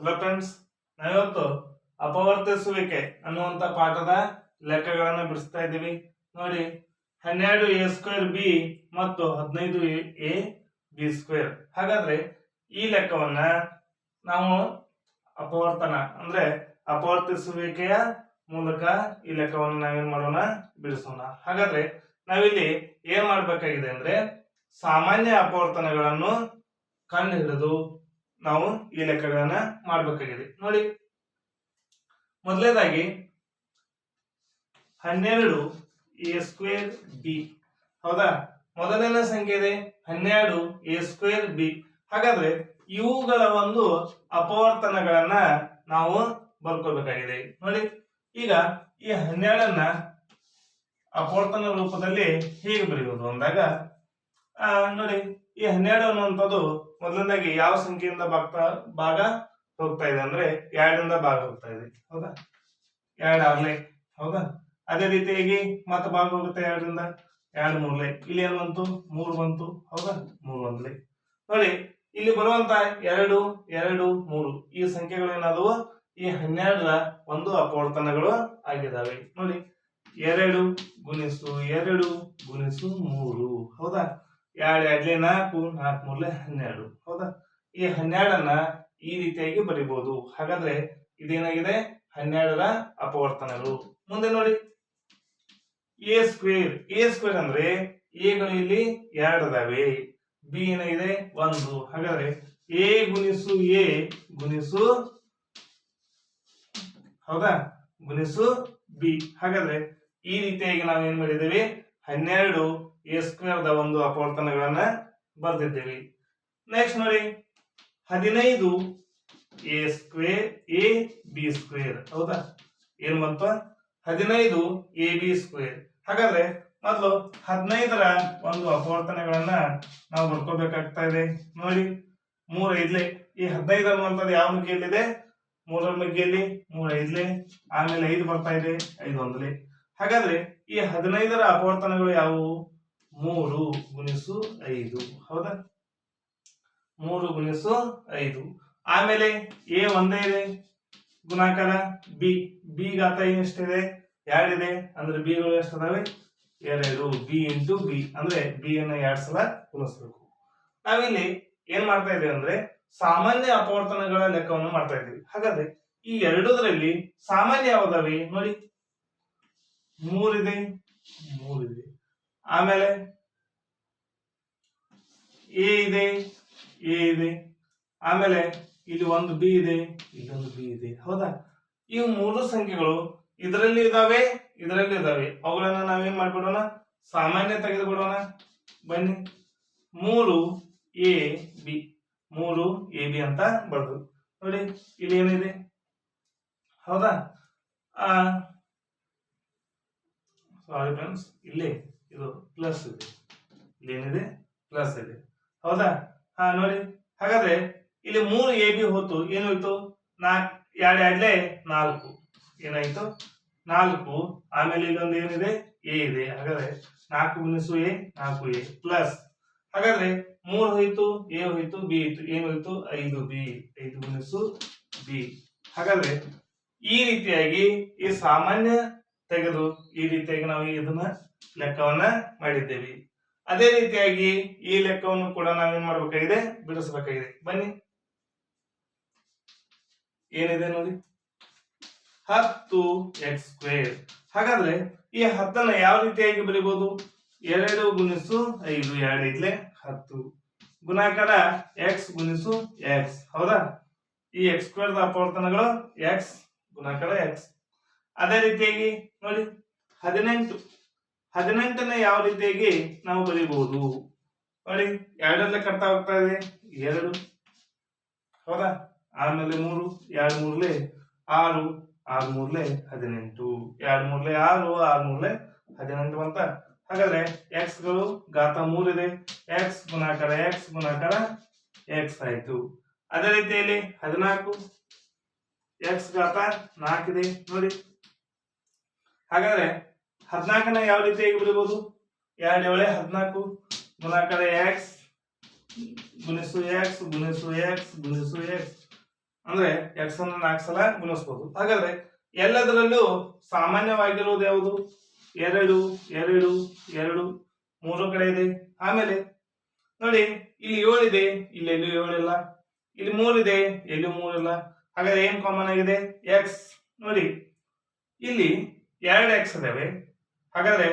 Hello friends ನಾವಿವತ್ತು ಅಪವರ್ತಿಸುವಿಕೆ ಅನ್ನುವಂತ ಪಾಠದ ಲೆಕ್ಕಗಳನ್ನು ಬಿಡಿಸ್ತಾ ಇದ್ದೀವಿ. ನೋಡಿ, ಹನ್ನೆರಡು ಎ ಸ್ಕ್ವೇರ್ ಬಿ ಮತ್ತು ಹದಿನೈದು ಎ ಬಿ ಸ್ಕ್ವೇರ್ ಹಾಗಾದ್ರೆ ಈ ಲೆಕ್ಕವನ್ನ ನಾವು ಅಪವರ್ತನ, ಅಂದ್ರೆ ಅಪವರ್ತಿಸುವಿಕೆಯ ಮೂಲಕ ಈ ಲೆಕ್ಕವನ್ನು ನಾವೇನ್ ಮಾಡೋಣ? ಬಿಡಿಸೋಣ. ಹಾಗಾದ್ರೆ ನಾವಿಲ್ಲಿ ಏನ್ ಮಾಡಬೇಕಾಗಿದೆ ಅಂದ್ರೆ ಸಾಮಾನ್ಯ ಅಪವರ್ತನಗಳನ್ನು ಕಂಡು ಹಿಡಿದು ನಾವು ಈ ಲೆಕ್ಕಗಳನ್ನ ಮಾಡಬೇಕಾಗಿದೆ. ನೋಡಿ, ಮೊದಲನೇದಾಗಿ ಹನ್ನೆರಡು ಎ ಸ್ಕ್ವೇರ್ ಬಿ. ಹೌದಾ? ಮೊದಲನೇ ಸಂಖ್ಯೆ ಇದೆ ಹನ್ನೆರಡು ಎ ಸ್ಕ್ವೇರ್ ಬಿ. ಹಾಗಾದ್ರೆ ಇವುಗಳ ಒಂದು ಅಪವರ್ತನಗಳನ್ನ ನಾವು ಬರ್ಕೋಬೇಕಾಗಿದೆ ನೋಡಿ, ಈಗ ಈ ಹನ್ನೆರಡನ್ನ ಅಪವರ್ತನ ರೂಪದಲ್ಲಿ ಹೇಗೆ ಬರೆಯುವುದು ಅಂದಾಗ ನೋಡಿ, ಈ ಹನ್ನೆರಡು ಅನ್ನುವಂಥದ್ದು ಮೊದಲನೇದಾಗಿ ಯಾವ ಸಂಖ್ಯೆಯಿಂದ ಭಾಗ್ತಾ, ಭಾಗ ಹೋಗ್ತಾ ಇದೆ ಅಂದ್ರೆ ಎರಡರಿಂದ ಭಾಗ ಹೋಗ್ತಾ ಇದೆ. ಹೌದಾ? ಎರಡು ಆಗ್ಲೇ ಹೌದಾ? ಅದೇ ರೀತಿಯಾಗಿ ಮತ್ತೆ ಭಾಗ ಹೋಗುತ್ತೆ ಎರಡರಿಂದ? ಎರಡು ಮೂರ್ಲೆ. ಇಲ್ಲಿ ಏನ್ ಬಂತು? ಮೂರು ಬಂತು. ಹೌದಾ? ಮೂರು ಬಂದ್ಲಿ. ನೋಡಿ, ಇಲ್ಲಿ ಬರುವಂತ ಎರಡು ಎರಡು, ಮೂರು ಈ ಸಂಖ್ಯೆಗಳೇನಾದವು? ಈ ಹನ್ನೆರಡರ ಒಂದು ಅಪವರ್ತನಗಳು ಆಗಿದಾವೆ ನೋಡಿ, ಎರಡು ಗುಣಿಸು ಎರಡು ಗುಣಿಸು ಮೂರು. ಹೌದಾ? ಎರಡು ಎರಡ್ಲೆ ನಾಲ್ಕು ನಾಲ್ಕು ಮೂರ್ಲೆ ಹನ್ನೆರಡು. ಹೌದಾ? ಈ ಹನ್ನೆರಡನ್ನ ಈ ರೀತಿಯಾಗಿ ಬರಿಬಹುದು ಹಾಗಾದ್ರೆ ಇದೇನಾಗಿದೆ? ಹನ್ನೆರಡರ ಅಪವರ್ತನಗಳು. ಮುಂದೆ ನೋಡಿ. ಎ ಸ್ಕ್ವೇರ್ ಎ ಸ್ಕ್ವೇರ್ ಅಂದ್ರೆ ಎಗಳು ಇಲ್ಲಿ ಎರಡು ಅದಾವೆ. ಬಿ ಏನಾಗಿದೆ? ಒಂದು. ಹಾಗಾದ್ರೆ ಎ ಗುಣಿಸು ಎ ಗುಣಿಸು ಹೌದಾ? ಗುಣಿಸು ಬಿ ಹಾಗಾದ್ರೆ ಈ ರೀತಿಯಾಗಿ ನಾವು ಏನ್ ಮಾಡಿದ್ದೇವೆ? ಹನ್ನೆರಡು ಎ ಸ್ಕ್ವೇರ್ ದ ಒಂದು ಅಪವರ್ತನಗಳನ್ನ ಬರೆದಿದ್ದೇವೆ. ನೆಕ್ಸ್ಟ್ ನೋಡಿ, ಹದಿನೈದು A square, A B square. ಹೌದಾ? ಏನ್ ಬಂತು? ಹದಿನೈದು ಎ ಬಿ ಸ್ಕ್ವೇರ್. ಹಾಗಾದ್ರೆ ಮೊದಲು ಹದಿನೈದರ ಒಂದು ಅಪವರ್ತನಗಳನ್ನ ನಾವು ಬರ್ಕೋಬೇಕಾಗ್ತಾ ಇದೆ. ನೋಡಿ, ಮೂರ ಐದ್ಲೆ. ಈ ಹದಿನೈದು ಅನ್ನುವಂಥದ್ದು ಯಾವ ಮುಗಿಯಲ್ಲಿದೆ ಮೂರರ ಮಗ್ಗಿಯಲ್ಲಿ ಮೂರ ಐದ್ಲೆ. ಆಮೇಲೆ ಐದು ಬರ್ತಾ ಇದೆ, ಐದು ಒಂದ್ಲೆ. ಹಾಗಾದ್ರೆ ಈ ಹದಿನೈದರ ಅಪವರ್ತನಗಳು ಯಾವುವು? ಮೂರು ಗುಣಿಸು ಐದು. ಹೌದಾ? ಮೂರು ಗುಣಿಸು ಐದು. ಆಮೇಲೆ ಎ ಒಂದೇ ಇದೆ. ಗುಣಾಕಾರ ಬಿ. ಬಿ ಗಾತ ಎಷ್ಟಿದೆ? ಎರಡಿದೆ ಅಂದ್ರೆ ಬಿಗಳು ಎಷ್ಟಿದಾವೆ? ಎರಡು. B into B. ಅಂದ್ರೆ ಬಿ ಅನ್ನ ಎರಡ್ ಸಲ ಗುಣಿಸ್ಬೇಕು. ನಾವಿಲ್ಲಿ ಏನ್ ಮಾಡ್ತಾ ಇದೀವಿ ಅಂದ್ರೆ ಸಾಮಾನ್ಯ ಅಪವರ್ತನಗಳ ಲೆಕ್ಕವನ್ನು ಮಾಡ್ತಾ ಇದ್ದೀವಿ. ಹಾಗಾದ್ರೆ ಈ ಎರಡೂದರಲ್ಲಿ ಸಾಮಾನ್ಯ ಯಾವ್ದಾವೆ? ನೋಡಿ. ಮೂರಿದೆ ಮೂರಿದೆ ಆಮೇಲೆ ಎ ಇದೆ ಎ ಇದೆ. ಆಮೇಲೆ ಇಲ್ಲಿ ಒಂದು ಬಿ ಇದೆ ಇಲ್ಲೊಂದು ಬಿ ಇದೆ. ಹೌದಾ? ಇವು ಮೂರು ಸಂಖ್ಯೆಗಳು ಇದರಲ್ಲಿ ಇದಾವೆ ಇದರಲ್ಲಿ ಇದಾವೆ. ಅವುಗಳನ್ನ ನಾವೇನ್ ಮಾಡ್ಬಿಡೋಣ? ಸಾಮಾನ್ಯ ತೆಗೆದುಬಿಡೋಣ. ಬನ್ನಿ. ಮೂರು ಎ, ಬಿ. ಮೂರು ಎ, ಬಿ ಅಂತ ಬರ್ದು. ನೋಡಿ, ಇಲ್ಲಿ ಏನಿದೆ? ಹೌದಾ? ಸಾರಿ ಫ್ರೆಂಡ್ಸ್ ಇಲ್ಲಿ. ಇದು ಪ್ಲಸ್ ಇದೆ. ಇಲ್ಲಿ ಏನಿದೆ? ಪ್ಲಸ್ ಇದೆ. ಹೌದಾ? ಹಾ, ನೋಡಿ. ಹಾಗಾದ್ರೆ ಇಲ್ಲಿ ಮೂರು ಎ ಬಿ ಏನು ಏನಾಯ್ತು ನಾಲ್ಕು ಎರಡು ಎರಡ್ಲೆ ನಾಲ್ಕು. ಏನಾಯ್ತು? ನಾಲ್ಕು. ಆಮೇಲೆ ಇಲ್ಲೊಂದು ಏನಿದೆ? ಎ ಇದೆ. ಹಾಗಾದ್ರೆ ನಾಲ್ಕು ಗುಣಿಸು ಎ ನಾಲ್ಕು ಎ ಪ್ಲಸ್ ಹಾಗಾದ್ರೆ ಮೂರು ಹೋಯ್ತು ಎ ಹೋಯ್ತು ಬಿ ಹೋಯ್ತು. ಏನು ಹೋಯ್ತು? ಐದು ಬಿ ಐದು ಗುಣಿಸು ಬಿ ಹಾಗಾದ್ರೆ ಈ ರೀತಿಯಾಗಿ ಈ ಸಾಮಾನ್ಯ ತೆಗೆದು ಈ ರೀತಿಯಾಗಿ ನಾವು ಇದನ್ನ ಲೆಕ್ಕವನ್ನ ಮಾಡಿದ್ದೇವೆ. ಅದೇ ರೀತಿಯಾಗಿ ಈ ಲೆಕ್ಕವನ್ನು ಕೂಡ ನಾವೇನ್ ಮಾಡ್ಬೇಕಾಗಿದೆ? ಬಿಡಿಸಬೇಕಾಗಿದೆ. ಬನ್ನಿ. ಏನಿದೆ ನೋಡಿ? ಹತ್ತು ಎಕ್ಸ್ ಸ್ಕ್ವೇರ್ ಹಾಗಾದ್ರೆ ಈ ಹತ್ತನ್ನ ಯಾವ ರೀತಿಯಾಗಿ ಬರೀಬಹುದು ಎರಡು ಗುಣಿಸು ಐದು, ಎರಡು ಇದ್ಲೆ ಹತ್ತು. ಗುಣಾಕಾರ ಎಕ್ಸ್ ಗುಣಿಸು ಎಕ್ಸ್ ಹೌದಾ? ಈ ಎಕ್ಸ್ ಸ್ಕ್ವೇರ್ ಅಪವರ್ತನಗಳು ಎಕ್ಸ್ ಗುಣಾಕಾರ ಎಕ್ಸ್ ಅದೇ ರೀತಿಯಾಗಿ ನೋಡಿ, ಹದಿನೆಂಟು. ಹದಿನೆಂಟನ್ನ ಯಾವ ರೀತಿಯಾಗಿ ನಾವು ಬರೀಬಹುದು? ನೋಡಿ ಎರಡಲ್ಲೇ ಕಟ್ತಾ ಹೋಗ್ತಾ ಇದೆ. ಎರಡು, ಹೌದಾ? ಆಮೇಲೆ ಮೂರು, ಎರಡು ಮೂರ್ಲೆ ಆರು ಆರು ಮೂರ್ಲೆ ಹದಿನೆಂಟು. ಎರಡು ಮೂರ್ಲೆ ಆರು ಆರು ಮೂರ್ಲೆ ಹದಿನೆಂಟು ಅಂತ. ಹಾಗಾದ್ರೆ ಎಕ್ಸ್ಗಳು ಗಾತ ಮೂರಿದೆ ಎಕ್ಸ್ ಗುಣಾಕಾರ ಎಕ್ಸ್ ಗುಣಾಕಾರ ಎಕ್ಸ್ ಆಯ್ತು. ಅದೇ ರೀತಿಯಲ್ಲಿ ಹದಿನಾಲ್ಕು ಎಕ್ಸ್ ಗಾತ ನಾಲ್ಕಿದೆ ನೋಡಿ. ಹಾಗಾದ್ರೆ ಹದಿನಾಲ್ಕನ ಯಾವ ರೀತಿಯಾಗಿ ಬಿಡಬಹುದು ಎರಡು ಏಳೆ, ಹದಿನಾಲ್ಕು ಗುಣಾಕಾರ ಎಕ್ಸ್ ಗುಣಿಸು ಎಕ್ಸ್ ಗುಣಿಸು ಎಕ್ಸ್ ಗುಣಿಸು ಎಕ್ಸ್ ಅಂದ್ರೆ ಎಕ್ಸ್ ಅನ್ನು ನಾಲ್ಕು ಸಲ ಗುಣಿಸ್ಬೋದು. ಹಾಗಾದ್ರೆ ಎಲ್ಲದರಲ್ಲೂ ಸಾಮಾನ್ಯವಾಗಿರುವುದು ಯಾವುದು? ಎರಡು ಎರಡು ಎರಡು, ಮೂರು ಕಡೆ ಇದೆ. ಆಮೇಲೆ ನೋಡಿ, ಇಲ್ಲಿ ಏಳಿದೆ ಇಲ್ಲಿ ಎಲ್ಲೂ ಏಳಿಲ್ಲ ಇಲ್ಲಿ. ಮೂರಿದೆ ಎಲ್ಲೂ ಮೂರಿಲ್ಲ ಹಾಗಾದ್ರೆ ಏನ್ ಕಾಮನ್ ಆಗಿದೆ? ಎಕ್ಸ್ ನೋಡಿ, ಇಲ್ಲಿ ಎರಡು ಎಕ್ಸ್ ಇದಾವೆ. ಹಾಗಾದ್ರೆ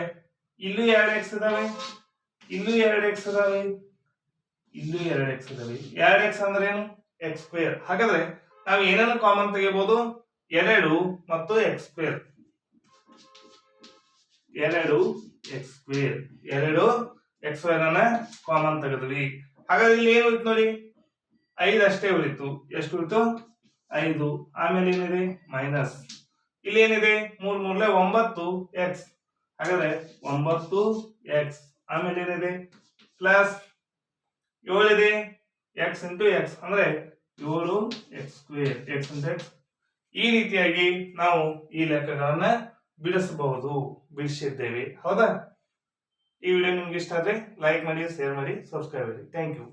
ಇಲ್ಲೂ ಎರಡು ಎಕ್ಸ್ ಇದಾವೆ, ಇಲ್ಲೂ ಎರಡು ಎಕ್ಸ್ ಇದಾವೆ, ಇಲ್ಲೂ ಎರಡು ಎಕ್ಸ್ ಇದಾವೆ. ಎರಡು ಎಕ್ಸ್ ಅಂದ್ರೆ ಏನು? ಎಕ್ಸ್ ಸ್ಕ್ವೇರ್ ಹಾಗಾದ್ರೆ ನಾವು ಏನನ್ನು ಕಾಮನ್ ತೆಗಿಬಹುದು ಎರಡು ಮತ್ತು ಎಕ್ಸ್ ಸ್ಕ್ವೇರ್ ಎರಡು ಎಕ್ಸ್ ಸ್ಕ್ವೇರ್ ಎರಡು ಎಕ್ಸ್ ಸ್ಕ್ವೇರ್ ಅನ್ನ ಕಾಮನ್ ತೆಗೆದ್ವಿ. ಹಾಗಾದ್ರೆ ಇಲ್ಲಿ ಏನು ಉಳಿತು ನೋಡಿ? ಐದು ಅಷ್ಟೇ ಉಳಿತು. ಎಷ್ಟು ಉಳಿತು? ಐದು. ಆಮೇಲೆ ಏನಿದೆ? ಮೈನಸ್ ಇಲ್ಲಿ ಏನಿದೆ? ಮೂರ್ ಮೂರ್ಲೆ ಒಂಬತ್ತು ಎಕ್ಸ್ ಹಾಗಾದ್ರೆ ಒಂಬತ್ತು ಎಕ್ಸ್ ಆಮೇಲೆ ಏನಿದೆ? ಪ್ಲಸ್ ಏಳಿದೆ? ಎಕ್ಸ್ ಇಂಟು ಎಕ್ಸ್ ಅಂದ್ರೆ ಏಳು x square x into x ಈ ರೀತಿಯಾಗಿ ನಾವು ಈ ಲೆಕ್ಕಗಳನ್ನ ಬಿಡಿಸಬಹುದು, ಬಿಡಿಸಿದ್ದೇವೆ. ಹೌದಾ? ಈ ವಿಡಿಯೋ ನಿಮ್ಗೆ ಇಷ್ಟ ಆದ್ರೆ ಲೈಕ್ ಮಾಡಿ ಶೇರ್ ಮಾಡಿ ಸಬ್ಸ್ಕ್ರೈಬ್ ಮಾಡಿ. Thank you